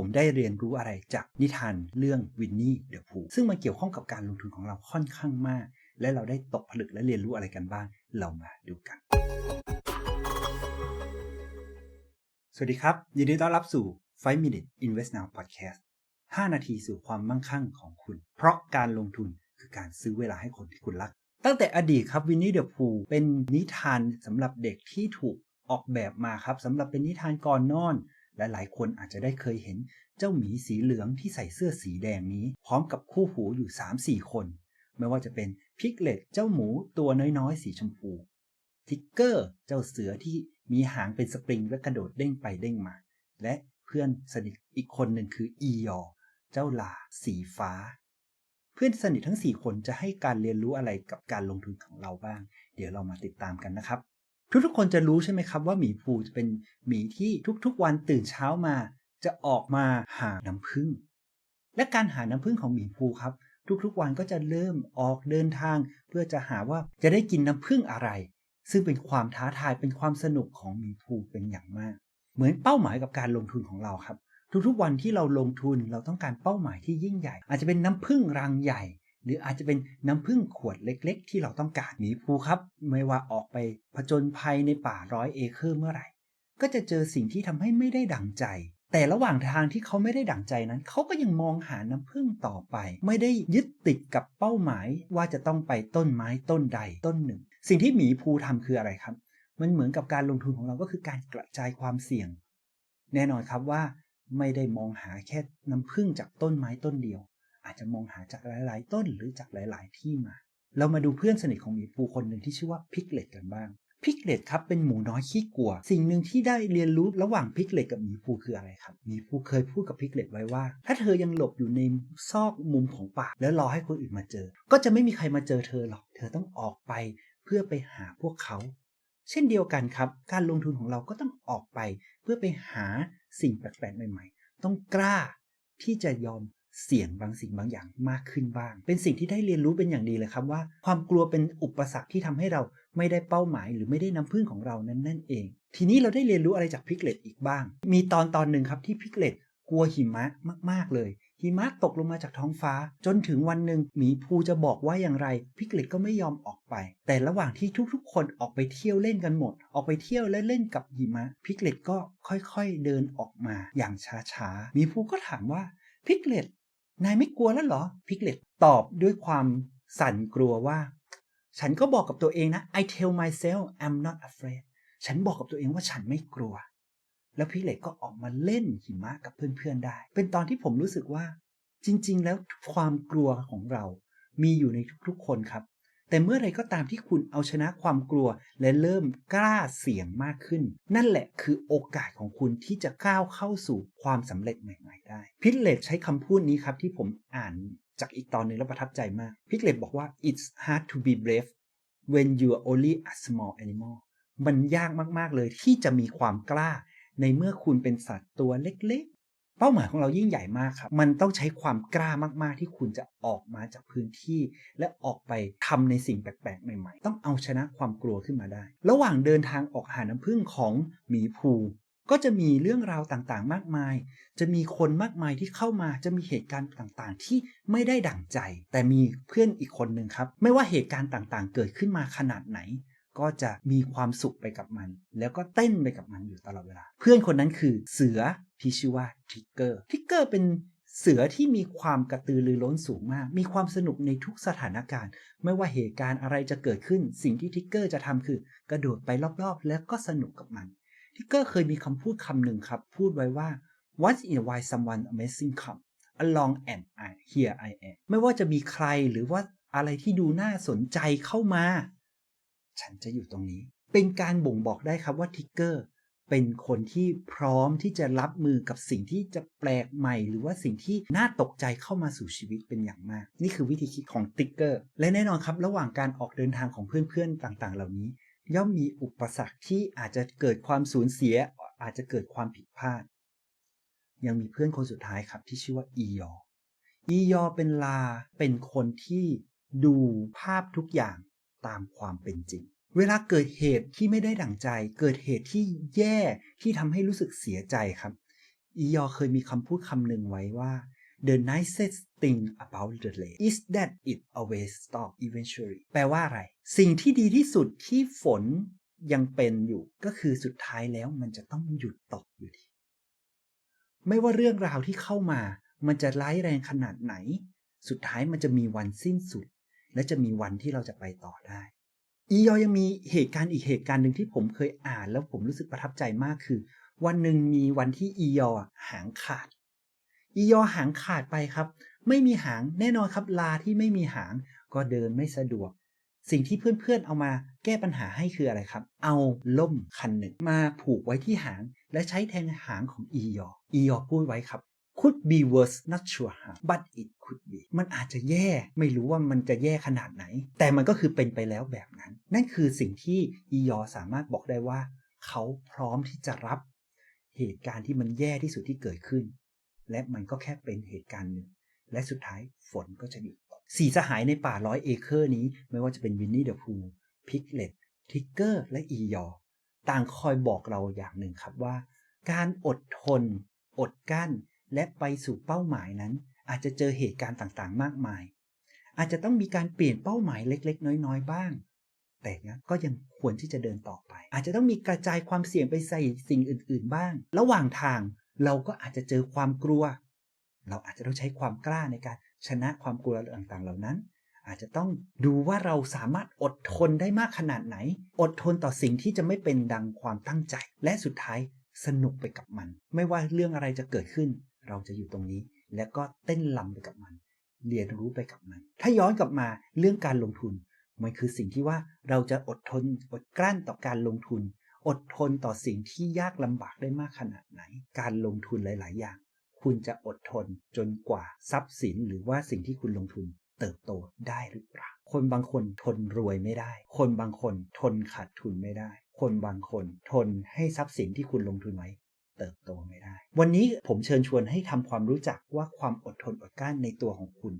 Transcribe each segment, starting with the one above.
ผมได้เรียนรู้อะไรจากนิทานเรื่องวินนี่เดอะพูซึ่งมันเกี่ยวข้องกับการลงทุนของเราค่อนข้างมาก และเราได้ตกผลึกและเรียนรู้อะไรกันบ้าง เรามาดูกัน สวัสดีครับ ยินดีต้อนรับสู่ 5 Minute Invest Now Podcast 5 นาทีสู่ความมั่งคั่งของคุณ เพราะการลงทุนคือการซื้อเวลาให้คนที่คุณรัก ตั้งแต่อดีตครับวินนี่เดอะพูเป็นนิทานสำหรับเด็กที่ถูกออกแบบมาครับสำหรับเป็นนิทานก่อนนอน และหลายคนอาจจะได้เคยเห็นเจ้าหมีสีเหลืองที่ใส่เสื้อสีแดงนี้ พร้อมกับคู่หูอยู่ 3-4 คน ไม่ว่าจะเป็นพิกเลตเจ้าหมูตัวน้อยๆ สีชมพู ทิกเกอร์เจ้าเสือที่มีหางเป็นสปริงและกระโดดเด้งไปเด้งมา และเพื่อนสนิทอีกคนหนึ่งคืออียอ เจ้าลาสีฟ้า เพื่อนสนิททั้ง 4 คนจะให้การเรียนรู้อะไรกับการลงทุนของเราบ้าง เดี๋ยวเรามาติดตามกันนะครับ ทุกๆคนจะรู้ใช่ไหมครับว่าหมีภูจะเป็นหมีที่ทุกๆวันตื่นเช้ามา จะออกมาหาน้ำผึ้งและการหาน้ำผึ้งของหมีภูครับ ทุกๆวันก็จะเริ่มออกเดินทาง เพื่อจะหาว่าจะได้กินน้ำผึ้งอะไร ซึ่งเป็นความท้าทายเป็นความสนุกของหมีภูเป็นอย่างมาก เหมือนเป้าหมายกับการลงทุนของเราครับ ทุกๆวันที่เราลงทุนเราต้องการเป้าหมายที่ยิ่งใหญ่ อาจจะเป็นน้ำผึ้งรังใหญ่ หรืออาจจะเป็นน้ำผึ้งขวดเล็ก ๆ ที่เราต้องการหมีภูครับ ไม่ว่าออกไปผจญภัยในป่าร้อยเอเคอร์เมื่อไหร่ ก็จะเจอสิ่งที่ทำให้ไม่ได้ดังใจ แต่ระหว่างทางที่เขาไม่ได้ดั่งใจนั้น เขาก็ยังมองหาน้ำผึ้งต่อไป ไม่ได้ยึดติดกับเป้าหมายว่าจะต้องไปต้นไม้ต้นใดต้นหนึ่ง สิ่งที่หมีภูทำคืออะไรครับ มันเหมือนกับการลงทุนของเราก็คือการกระจายความเสี่ยง แน่นอนครับว่าไม่ได้มองหาแค่น้ำผึ้งจากต้นไม้ต้นเดียว อาจจะมองหาจากหลาย ๆ ต้นหรือจากหลาย ๆ ที่มา เรามาดูเพื่อนสนิทของหมีภูคนหนึ่งที่ชื่อว่าพิกเลตกันบ้าง พิกเลตครับเป็นหมูน้อยขี้กลัว สิ่งหนึ่งที่ได้เรียนรู้ระหว่างพิกเลตกับหมีภูคืออะไรครับหมีภูเคยพูดกับพิกเลตไว้ว่า ถ้าเธอยังหลบอยู่ในซอกมุมของป่าแล้วรอให้คนอื่นมาเจอ ก็จะไม่มีใครมาเจอเธอหรอก เธอต้องออกไปเพื่อไปหาพวกเขา เช่นเดียวกันครับ การลงทุนของเราก็ต้องออกไป เพื่อไปหาสิ่งแปลกๆใหม่ ๆ ต้องกล้าที่จะยอม เสี่ยงบางสิ่งบางอย่างมากขึ้นบ้าง เป็นสิ่งที่ได้เรียนรู้เป็นอย่างดีเลยครับว่า ความกลัวเป็นอุปสรรคที่ทำให้เราไม่ได้เป้าหมาย หรือไม่ได้น้ำพึ่งของเรานั้นนั่นเอง ทีนี้เราได้เรียนรู้อะไรจากพิกเลตอีกบ้าง มีตอนตอนหนึ่งครับที่พิกเลตกลัวหิมะมาก ๆ เลย หิมะตกลงมาจากท้องฟ้า จนถึงวันหนึ่งหมีภูจะบอกว่าอย่างไร พิกเลตก็ไม่ยอมออกไป แต่ระหว่างที่ทุกๆ คนออกไปเที่ยวเล่นกันหมด ออกไปเที่ยวและเล่นกับหิมะ พิกเลตก็ค่อยๆเดินออกมาอย่างช้าๆหมีภูก็ถามว่าพิกเลต นายไม่กลัวแล้วเหรอ พิกเลตตอบด้วยความสั่นกลัวว่า ฉันก็บอกกับตัวเองนะ I tell myself I'm not afraid ฉันบอกกับตัวเองว่าฉันไม่กลัว แล้วพิกเลตก็ออกมาเล่นหิมะกับเพื่อนๆได้ เป็นตอนที่ผมรู้สึกว่า จริง ๆ แล้วความกลัวของเรา มีอยู่ในทุกๆคนครับ แต่เมื่อไรก็ตามที่คุณเอาชนะความกลัว และเริ่มกล้าเสี่ยงมากขึ้น นั่นแหละคือโอกาสของคุณที่จะก้าวเข้าสู่ความสำเร็จใหม่ ๆ ได้ พิกเลตใช้คำพูดนี้ครับที่ผมอ่านจากอีกตอนนึงแล้วประทับใจมาก พิกเลตบอกว่า it's hard to be brave when you are only a small animal มันยากมาก ๆ เลยที่จะมีความกล้า ในเมื่อคุณเป็นสัตว์ตัวเล็ก เป้าหมายของเรายิ่งใหญ่มากครับ มันต้องใช้ความกล้ามากๆ ที่คุณจะออกมาจากพื้นที่ และออกไปทำในสิ่งแปลกๆ ใหม่ๆ ต้องเอาชนะความกลัวขึ้นมาได้ ระหว่างเดินทางออกหาน้ำพึ่งของหมีภู ก็จะมีเรื่องราวต่างๆ มากมาย จะมีคนมากมายที่เข้ามา จะมีเหตุการณ์ต่างๆ ที่ไม่ได้ดั่งใจ แต่มีเพื่อนอีกคนหนึ่งครับ ไม่ว่าเหตุการณ์ต่างๆ เกิดขึ้นมาขนาดไหนก็จะมีความสุขไปกับมัน แล้วก็เต้นไปกับมันอยู่ตลอดเวลา เพื่อนคนนั้นคือเสือ ที่ชื่อว่าทิกเกอร์ทิกเกอร์เป็นเสือที่มีความกระตือรือร้นสูงมาก มีความสนุกในทุกสถานการณ์ ไม่ว่าเหตุการณ์อะไรจะเกิดขึ้น สิ่งที่ทิกเกอร์จะทำคือ กระโดดไปรอบๆ แล้วก็สนุกกับมัน ทิกเกอร์เคยมีคำพูดคำหนึ่งครับ พูดไว้ว่า once in a while someone amazing come along and I here I am ไม่ว่าจะมีใครหรือว่าอะไรที่ดูน่าสนใจเข้ามา ฉันจะอยู่ตรงนี้ เป็นการบ่งบอกได้ครับว่าทิกเกอร์ เป็นคนที่พร้อมที่จะรับมือกับสิ่งที่จะแปลกใหม่ หรือว่าสิ่งที่น่าตกใจเข้ามาสู่ชีวิตเป็นอย่างมาก นี่คือวิธีคิดของทิกเกอร์และแน่นอนครับระหว่างการออกเดินทางของเพื่อนๆต่างๆ เหล่านี้ ย่อมมีอุปสรรคที่อาจจะเกิดความสูญเสีย อาจจะเกิดความผิดพลาด ยังมีเพื่อนคนสุดท้ายครับที่ชื่อว่าอียออียอเป็นลาเป็นคนที่ดูภาพทุกอย่างตามความเป็นจริง เวลาเกิดเหตุที่ไม่ได้ดั่งใจ เกิดเหตุที่แย่ที่ทำให้รู้สึกเสียใจครับ อียอเคยมีคำพูดคำหนึ่งไว้ว่า the nicest thing about the rain is that it always stop eventually แปลว่าอะไร สิ่งที่ดีที่สุดที่ฝนยังเป็นอยู่ ก็คือสุดท้ายแล้วมันจะต้องหยุดตกอยู่ดี ไม่ว่าเรื่องราวที่เข้ามา มันจะร้ายแรงขนาดไหน สุดท้ายมันจะมีวันสิ้นสุด และจะมีวันที่เราจะไปต่อได้ อียอยังมีเหตุการณ์อีกเหตุการณ์หนึ่งที่ผมเคยอ่านแล้วผมรู้สึกประทับใจมากคือ วันหนึ่งมีวันที่อียอหางขาด อียอหางขาดไปครับ ไม่มีหางแน่นอนครับลาที่ไม่มีหางก็เดินไม่สะดวก สิ่งที่เพื่อนๆเอามาแก้ปัญหาให้คืออะไรครับ เอาล่มคันหนึ่งมาผูกไว้ที่หาง และใช้แทนหางของอียออียอพูดไว้ครับ could be worse not sure how but it could be มันอาจจะแย่ไม่รู้ว่ามันจะแย่ขนาดไหน แต่มันก็คือเป็นไปแล้วแบบนั้น นั่นคือสิ่งที่อียอสามารถบอกได้ว่า เขาพร้อมที่จะรับเหตุการณ์ที่มันแย่ที่สุดที่เกิดขึ้น และมันก็แค่เป็นเหตุการณ์หนึ่ง และสุดท้ายฝนก็จะหยุดสี่สหายในป่าร้อยเอเคอร์นี้ ไม่ว่าจะเป็นวินนี่เดอะพูพิกเลตทิกเกอร์และอียอต่างคอยบอกเราอย่างหนึ่งครับว่า การอดทน อดกั้น และไปสู่เป้าหมายนั้น อาจจะเจอเหตุการณ์ต่างๆ มากมาย อาจจะต้องมีการเปลี่ยนเป้าหมายเล็ก ๆ น้อย ๆ บ้าง แต่นะก็ยังควรที่จะเดินต่อไป อาจจะต้องมีกระจายความเสี่ยงไปใส่สิ่งอื่น ๆ บ้าง ระหว่างทางเราก็อาจจะเจอความกลัว เราอาจจะต้องใช้ความกล้าในการชนะความกลัวต่างๆ เหล่านั้น อาจจะต้องดูว่าเราสามารถอดทนได้มากขนาดไหน อดทนต่อสิ่งที่จะไม่เป็นดังความตั้งใจ และสุดท้ายสนุกไปกับมัน ไม่ว่าเรื่องอะไรจะเกิดขึ้น เราจะอยู่ตรงนี้ และก็เต้นลำไปกับมัน เรียนรู้ไปกับมัน ถ้าย้อนกลับมาเรื่องการลงทุน มันคือสิ่งที่ว่าเราจะอดทนอดกลั้นต่อการลงทุน อดทนต่อสิ่งที่ยากลำบากได้มากขนาดไหน การลงทุนหลาย ๆ อย่าง คุณจะอดทนจนกว่าทรัพย์สินหรือว่าสิ่งที่คุณลงทุนเติบโตได้หรือเปล่า คนบางคนทนรวยไม่ได้ คนบางคนทนขาดทุนไม่ได้ คนบางคนทนให้ทรัพย์สินที่คุณลงทุนไว้เติบโตไม่ วันนี้ผมเชิญชวนให้ทำความรู้จักว่าความอดทนอดกลั้นในตัวของคุณ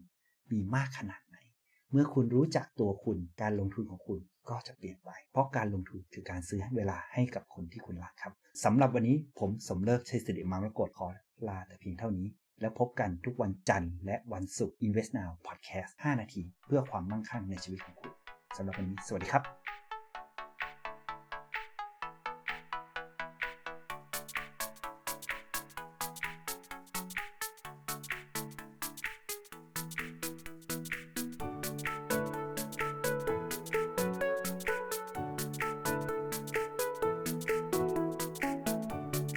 มีมากขนาดไหน เมื่อคุณรู้จักตัวคุณการลงทุนของคุณก็จะเปลี่ยนไป เพราะการลงทุนคือการซื้อเวลาให้กับคนที่คุณรักครับสำหรับวันนี้ผมสมเลิกชัยสิริมามรกตขอลาแต่เพียงเท่านี้ แล้วพบกันทุกวันจันทร์และวันศุกร์ Invest Now Podcast 5 นาที เพื่อความมั่งคั่งในชีวิตของคุณสำหรับวันนี้ สวัสดีครับ